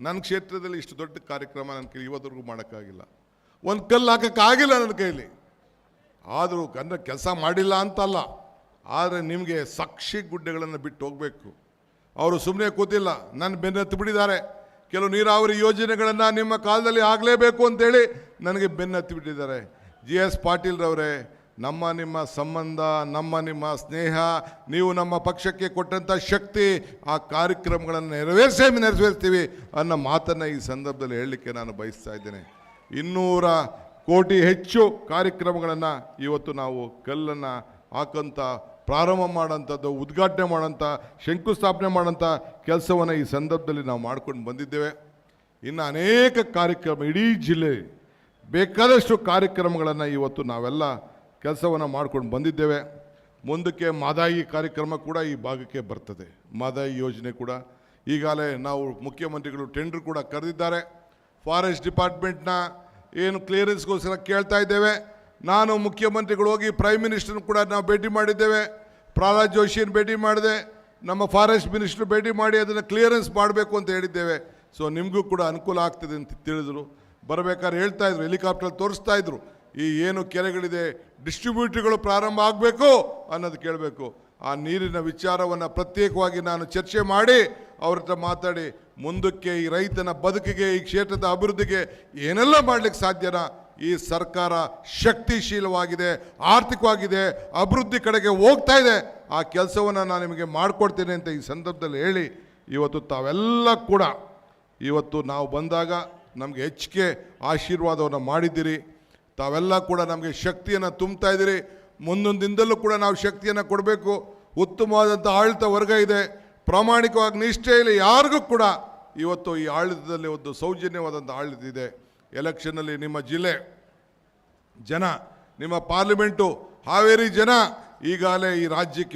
ನನ್ನ ಕ್ಷೇತ್ರದಲ್ಲಿ ಇಷ್ಟು ದೊಡ್ಡ ಕಾರ್ಯಕ್ರಮ ನನ್ನ ಕೈ ಇವತ್ತರೆಗೂ ಮಾಡೋಕ್ಕಾಗಿಲ್ಲ. ಒಂದು ಕಲ್ಲು ಹಾಕೋಕ್ಕಾಗಿಲ್ಲ ನನ್ನ ಕೈಲಿ. ಆದರೂ ಅಂದರೆ ಕೆಲಸ ಮಾಡಿಲ್ಲ ಅಂತಲ್ಲ. ಆದರೆ ನಿಮಗೆ ಸಾಕ್ಷಿ ಗುಡ್ಡೆಗಳನ್ನು ಬಿಟ್ಟು ಹೋಗಬೇಕು. ಅವರು ಸುಮ್ಮನೆ ಕೂತಿಲ್ಲ. ನನ್ನ ಬೆನ್ನತ್ತು ಬಿಟ್ಟಿದ್ದಾರೆ. ಕೆಲವು ನೀರಾವರಿ ಯೋಜನೆಗಳನ್ನು ನಿಮ್ಮ ಕಾಲದಲ್ಲಿ ಆಗಲೇಬೇಕು ಅಂತೇಳಿ ನನಗೆ ಬೆನ್ನತ್ತಿ ಬಿಟ್ಟಿದ್ದಾರೆ. ಜಿ ಎಸ್ ಪಾಟೀಲ್ರವರೇ ನಮ್ಮ ನಿಮ್ಮ ಸಂಬಂಧ, ನಮ್ಮ ನಿಮ್ಮ ಸ್ನೇಹ, ನೀವು ನಮ್ಮ ಪಕ್ಷಕ್ಕೆ ಕೊಟ್ಟಂಥ ಶಕ್ತಿ ಆ ಕಾರ್ಯಕ್ರಮಗಳನ್ನು ನೆರವೇರಿಸೇ, ನೆರವೇರಿಸ್ತೀವಿ ಅನ್ನೋ ಮಾತನ್ನು ಈ ಸಂದರ್ಭದಲ್ಲಿ ಹೇಳಲಿಕ್ಕೆ ನಾನು ಬಯಸ್ತಾ ಇದ್ದೇನೆ. ಇನ್ನೂರ ಕೋಟಿ ಹೆಚ್ಚು ಕಾರ್ಯಕ್ರಮಗಳನ್ನು ಇವತ್ತು ನಾವು ಕಲ್ಲನ್ನು ಹಾಕೋಂಥ ಪ್ರಾರಂಭ ಮಾಡೋಂಥದ್ದು ಉದ್ಘಾಟನೆ ಮಾಡೋಂಥ ಶಂಕುಸ್ಥಾಪನೆ ಮಾಡೋಂಥ ಕೆಲಸವನ್ನು ಈ ಸಂದರ್ಭದಲ್ಲಿ ನಾವು ಮಾಡ್ಕೊಂಡು ಬಂದಿದ್ದೇವೆ. ಇನ್ನು ಅನೇಕ ಕಾರ್ಯಕ್ರಮ ಇಡೀ ಜಿಲ್ಲೆ ಬೇಕಾದಷ್ಟು ಕಾರ್ಯಕ್ರಮಗಳನ್ನು ಇವತ್ತು ನಾವೆಲ್ಲ ಕೆಲಸವನ್ನು ಮಾಡ್ಕೊಂಡು ಬಂದಿದ್ದೇವೆ. ಮುಂದಕ್ಕೆ ಮಾದಾಯಿ ಕಾರ್ಯಕ್ರಮ ಕೂಡ ಈ ಭಾಗಕ್ಕೆ ಬರ್ತದೆ. ಮಾದಾಯಿ ಯೋಜನೆ ಕೂಡ. ಈಗಾಗಲೇ ನಾವು ಮುಖ್ಯಮಂತ್ರಿಗಳು ಟೆಂಡರ್ ಕೂಡ ಕರೆದಿದ್ದಾರೆ. ಫಾರೆಸ್ಟ್ ಡಿಪಾರ್ಟ್ಮೆಂಟ್ನ ಏನು ಕ್ಲಿಯರೆನ್ಸ್ಗೋಸ್ಕರ ಕೇಳ್ತಾ ಇದ್ದೇವೆ. ನಾನು ಮುಖ್ಯಮಂತ್ರಿಗಳು ಹೋಗಿ ಪ್ರೈಮ್ ಮಿನಿಸ್ಟರ್ನ ಕೂಡ ನಾವು ಭೇಟಿ ಮಾಡಿದ್ದೇವೆ. ಪ್ರಹ್ಲಾದ್ ಜೋಶಿಯನ್ನು ಭೇಟಿ ಮಾಡಿದೆ. ನಮ್ಮ ಫಾರೆಸ್ಟ್ ಮಿನಿಸ್ಟ್ರು ಭೇಟಿ ಮಾಡಿ ಅದನ್ನು ಕ್ಲಿಯರೆನ್ಸ್ ಮಾಡಬೇಕು ಅಂತ ಹೇಳಿದ್ದೇವೆ. ಸೊ ನಿಮಗೂ ಕೂಡ ಅನುಕೂಲ ಆಗ್ತದೆ ಅಂತ ತಿಳಿದ್ರು. ಬರಬೇಕಾದ್ರೆ ಹೇಳ್ತಾ ಇದ್ರು ಹೆಲಿಕಾಪ್ಟರ್ ತೋರಿಸ್ತಾ ಇದ್ರು. ಈ ಏನು ಕೆರೆಗಳಿದೆ ಡಿಸ್ಟ್ರಿಬ್ಯೂಟರ್ಗಳು ಪ್ರಾರಂಭ ಆಗಬೇಕು ಅನ್ನೋದು ಕೇಳಬೇಕು. ಆ ನೀರಿನ ವಿಚಾರವನ್ನು ಪ್ರತ್ಯೇಕವಾಗಿ ನಾನು ಚರ್ಚೆ ಮಾಡಿ, ಅವ್ರ ಹತ್ರ ಮಾತಾಡಿ, ಮುಂದಕ್ಕೆ ಈ ರೈತನ ಬದುಕಿಗೆ, ಈ ಕ್ಷೇತ್ರದ ಅಭಿವೃದ್ಧಿಗೆ ಏನೆಲ್ಲ ಮಾಡ್ಲಿಕ್ಕೆ ಸಾಧ್ಯನಾ ಈ ಸರ್ಕಾರ ಶಕ್ತಿಶೀಲವಾಗಿದೆ, ಆರ್ಥಿಕವಾಗಿದೆ, ಅಭಿವೃದ್ಧಿ ಕಡೆಗೆ ಹೋಗ್ತಾ ಇದೆ. ಆ ಕೆಲಸವನ್ನು ನಾನು ನಿಮಗೆ ಮಾಡಿಕೊಡ್ತೇನೆ ಅಂತ ಈ ಸಂದರ್ಭದಲ್ಲಿ ಹೇಳಿ, ಇವತ್ತು ತಾವೆಲ್ಲ ಕೂಡ, ಇವತ್ತು ನಾವು ಬಂದಾಗ ನಮಗೆ ಹೆಚ್ಚಿಗೆ ಆಶೀರ್ವಾದವನ್ನು ಮಾಡಿದ್ದೀರಿ. ತಾವೆಲ್ಲ ಕೂಡ ನಮಗೆ ಶಕ್ತಿಯನ್ನು ತುಂಬ್ತಾ ಇದ್ದೀರಿ. ಮುಂದೊಂದು ದಿನದಲ್ಲೂ ಕೂಡ ನಾವು ಶಕ್ತಿಯನ್ನು ಕೊಡಬೇಕು. ಉತ್ತಮವಾದಂಥ ಆಡಳಿತ ವರ್ಗ ಇದೆ. ಪ್ರಾಮಾಣಿಕವಾಗಿ ನಿಷ್ಠೆಯಲ್ಲಿ ಯಾರಿಗೂ ಕೂಡ ಇವತ್ತು ಈ ಆಡಳಿತದಲ್ಲಿ ಒಂದು ಸೌಜನ್ಯವಾದಂಥ ಆಡಳಿತ ಇದೆ. ಎಲೆಕ್ಷನ್ನಲ್ಲಿ ನಿಮ್ಮ ಜಿಲ್ಲೆ ಜನ, ನಿಮ್ಮ ಪಾರ್ಲಿಮೆಂಟು ಹಾವೇರಿ ಜನ ಈಗಾಗಲೇ ಈ ರಾಜ್ಯಕ್ಕೆ